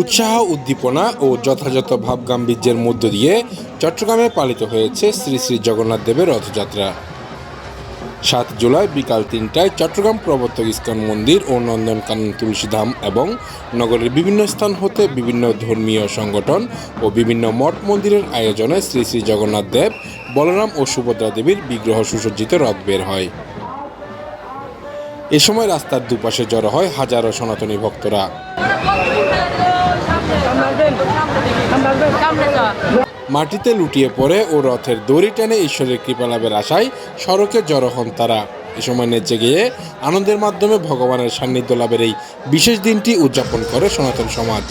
উৎসাহ, উদ্দীপনা ও যথাযথ ভাবগাম্ভীর্যের মধ্য দিয়ে চট্টগ্রামে পালিত হয়েছে শ্রী শ্রী জগন্নাথ দেবের রথযাত্রা। সাত জুলাই বিকাল তিনটায় চট্টগ্রাম প্রবর্তক ইস্কন মন্দির ও নন্দনকানন তুলসীধাম এবং নগরের বিভিন্ন স্থান হতে বিভিন্ন ধর্মীয় সংগঠন ও বিভিন্ন মঠ মন্দিরের আয়োজনে শ্রী শ্রী জগন্নাথ দেব বলরাম ও সুভদ্রা দেবীর বিগ্রহ সুসজ্জিত রথ বের হয় এ সময় রাস্তার দুপাশে জড়ো হয় হাজারো সনাতনী ভক্তরা মাটিতে লুটিয়ে পড়ে ও রথের দড়ি টেনে ঈশ্বরের কৃপা লাভের আশায় সড়কে জড়ো হন তারা। এ সময় নেচে গিয়ে আনন্দের মাধ্যমে ভগবানের সান্নিধ্য লাভের এই বিশেষ দিনটি উদযাপন করে সনাতন সমাজ।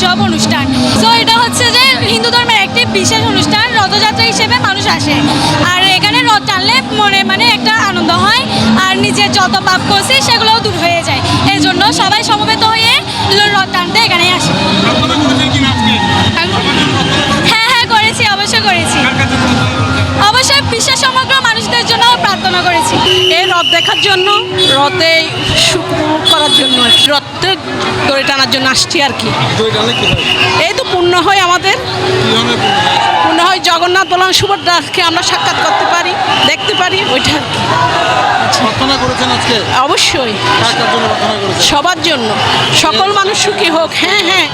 উৎসব অনুষ্ঠান। তো এটা হচ্ছে যে হিন্দু ধর্মের একটি বিশেষ অনুষ্ঠান রথযাত্রা হিসেবে মানুষ আসে। আর এখানে রথ টানলে মনে মানে একটা আনন্দ হয় আর নিজের যত পাপ করছি সেগুলোও দূর হয়ে যায়। এই জন্য সবাই সমবেত হয়ে রথ টানতে এখানে আসে। হ্যাঁ হ্যাঁ করেছি অবশ্যই করেছি। অবশ্যই বিশ্বের সমগ্র মানুষদের জন্য প্রার্থনা করেছি। রথ দেখার জন্য রথে সুখ করার জন্য রথে দড়ি টানার জন্য আসছি আর কি। এই তো পূর্ণ হয় আমাদের। জগন্নাথ বলরাম সুভদ্রাকে আমরা সাক্ষাৎ করতে পারি দেখতে পারি। ওইটা প্রার্থনা করেছেন আজকে? অবশ্যই। সবার জন্য। সকল মানুষ সুখী হোক। হ্যাঁ হ্যাঁ।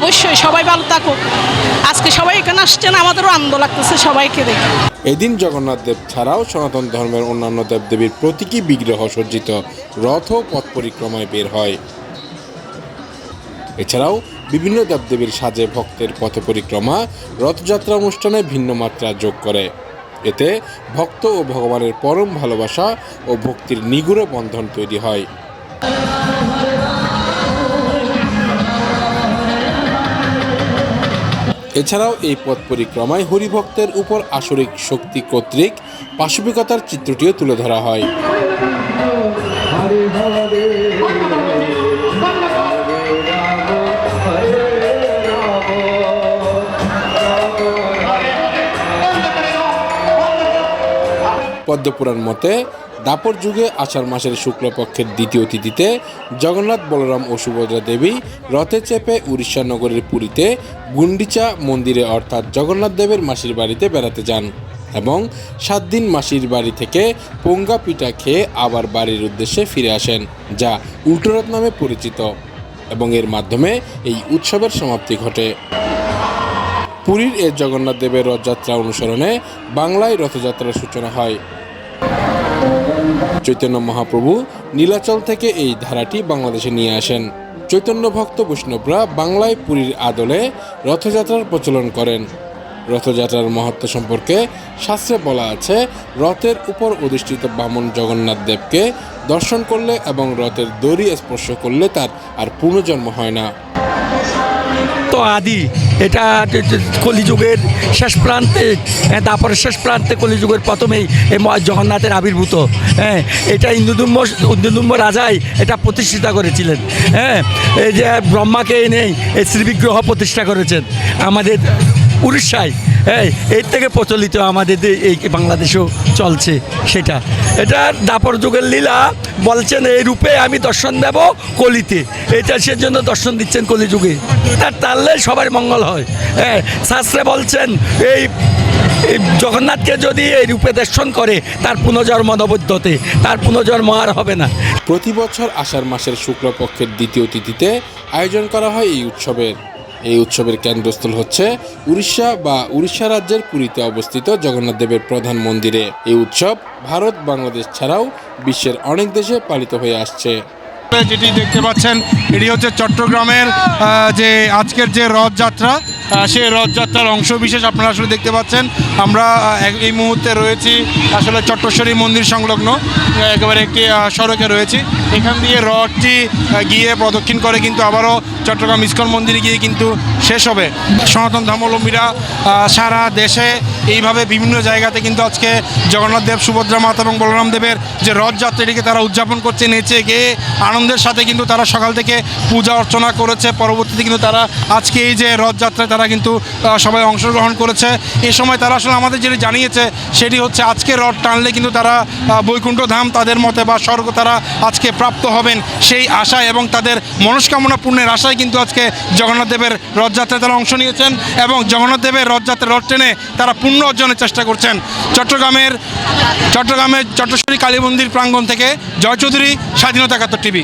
অবশ্যই সবাই ভালো থাকুক। আজকে সবাই এখানে আসছেন আমাদেরও আনন্দ লাগতেছে সবাইকে দেখে। এদিন জগন্নাথ দেব ছাড়াও সনাতন ধর্মের অন্যান্য দেবদেবীর প্রতীকী বিগ্রহ সজ্জিত রথ ও পথ পরিক্রমায় বের হয়। এছাড়াও বিভিন্ন দেবদেবীর সাজে ভক্তের পথ পরিক্রমা, রথযাত্রা অনুষ্ঠানে ভিন্ন মাত্রা যোগ করে। এতে ভক্ত ও ভগবানের পরম ভালোবাসা ও ভক্তির নিগুড় বন্ধন তৈরি হয়। এছাড়াও এই পথ পরিক্রমায় হরিভক্তের উপর আসরিক শক্তি কর্তৃক পাশবিকতার চিত্রটিও তুলে ধরা হয়। পদ্মপুরাণ মতে, দাপর যুগে আষাঢ় মাসের শুক্লপক্ষের দ্বিতীয় তিথিতে জগন্নাথ বলরাম ও সুভদ্রা দেবী রথে চেপে উড়িষ্যা নগরের পুরীতে গুন্ডিচা মন্দিরে অর্থাৎ জগন্নাথ দেবের মাসির বাড়িতে বেড়াতে যান এবং সাত দিন মাসির বাড়ি থেকে পোঙ্গা পিঠা খেয়ে আবার বাড়ির উদ্দেশ্যে ফিরে আসেন, যা উল্টোরথ নামে পরিচিত এবং এর মাধ্যমে এই উৎসবের সমাপ্তি ঘটে। পুরীর এ জগন্নাথ দেবের রথযাত্রা অনুসরণে বাংলায় রথযাত্রার সূচনা হয়। চৈতন্য মহাপ্রভু নীলাচল থেকে এই ধারাটি বাংলাদেশে নিয়ে আসেন। চৈতন্য ভক্ত বৈষ্ণবরা বাংলায় পুরীর আদলে রথযাত্রার প্রচলন করেন। রথযাত্রার মহত্ব সম্পর্কে শাস্ত্রে বলা আছে, রথের উপর অধিষ্ঠিত বামন জগন্নাথ দেবকে দর্শন করলে এবং রথের দড়ি স্পর্শ করলে তার আর পুনর্জন্ম হয় না। তো আদি এটা কলিযুগের শেষ প্রান্তে হ্যাঁ, তারপরে শেষ প্রান্তে কলিযুগের প্রথমেই এই জগন্নাথের আবির্ভূত হ্যাঁ এটা ইন্দুদুম্ব ইন্দুদুম্ব রাজাই এটা প্রতিষ্ঠিতা করেছিলেন হ্যাঁ এই যে ব্রহ্মাকে এনেই এই শ্রীবিগ্রহ প্রতিষ্ঠা করেছেন আমাদের উড়িষ্যায়। হ্যাঁ এর থেকে প্রচলিত আমাদের এই বাংলাদেশেও চলছে সেটা। এটা দাপর যুগের লীলা, বলছেন এই রূপে আমি দর্শন দেব কলিতে। এটা সেজন্য দর্শন দিচ্ছেন কলিযুগে। তার তাহলে সবার মঙ্গল হয়। হ্যাঁ শাস্ত্রে বলছেন, এই এই জগন্নাথকে যদি এই রূপে দর্শন করে, তার পুনর্জন্ম নবদ্যতে তার পুনর্জন্ম আর হবে না। প্রতি বছর আষাঢ় মাসের শুক্লপক্ষের দ্বিতীয় তিথিতে আয়োজন করা হয় এই উৎসবের। এই উৎসবের কেন্দ্রস্থল হচ্ছে উড়িষ্যা বা উড়িষ্যা রাজ্যের পুরীতে অবস্থিত জগন্নাথ দেবের প্রধান মন্দিরে। এই উৎসব ভারত, বাংলাদেশ ছাড়াও বিশ্বের অনেক দেশে পালিত হয়ে আসছে। যেটি দেখতে পাচ্ছেন, এটি হচ্ছে চট্টগ্রামের যে আজকের যে রথযাত্রা সেই রথযাত্রার অংশ বিশেষ আপনারা আসলে দেখতে পাচ্ছেন। আমরা এই মুহূর্তে রয়েছি আসলে চট্টশ্বরী মন্দির সংলগ্ন, একেবারে একটি সড়কে রয়েছি। এখান দিয়ে রথটি গিয়ে প্রদক্ষিণ করে কিন্তু আবারও চট্টগ্রাম ইস্কন মন্দিরে গিয়ে কিন্তু শেষ হবে। সনাতন ধর্মাবলম্বীরা সারা দেশে এইভাবে বিভিন্ন জায়গাতে কিন্তু আজকে জগন্নাথ দেব, সুভদ্রা মাতা এবং বলরাম দেবের যে রথযাত্রাটিকে তারা উদযাপন করছে, নেচে গেয়ে আনন্দের সাথে কিন্তু তারা সকাল থেকে পূজা অর্চনা করেছে। পরবর্তীতে কিন্তু তারা আজকে এই যে রথযাত্রায় তারা কিন্তু সবাই অংশগ্রহণ করেছে। এ সময় তারা আসলে আমাদের যেটি জানিয়েছে, সেটি হচ্ছে আজকে রথ টানলে কিন্তু তারা বৈকুণ্ঠ ধাম তাদের মতে বা স্বর্গ তারা আজকে প্রাপ্ত হবেন সেই আশায় এবং তাদের মনস্কামনা পূর্ণের আশায় কিন্তু আজকে জগন্নাথ দেবের রথযাত্রায় তারা অংশ নিয়েছেন এবং জগন্নাথ দেবের রথযাত্রা রথ টেনে তারা পূর্ণ অর্জনের চেষ্টা করছেন। চট্টগ্রামের চট্টগ্রামের চট্টশ্বরী কালী মন্দির প্রাঙ্গণ থেকে জয় চৌধুরী স্বাধীনতা একাত্তর টিভি।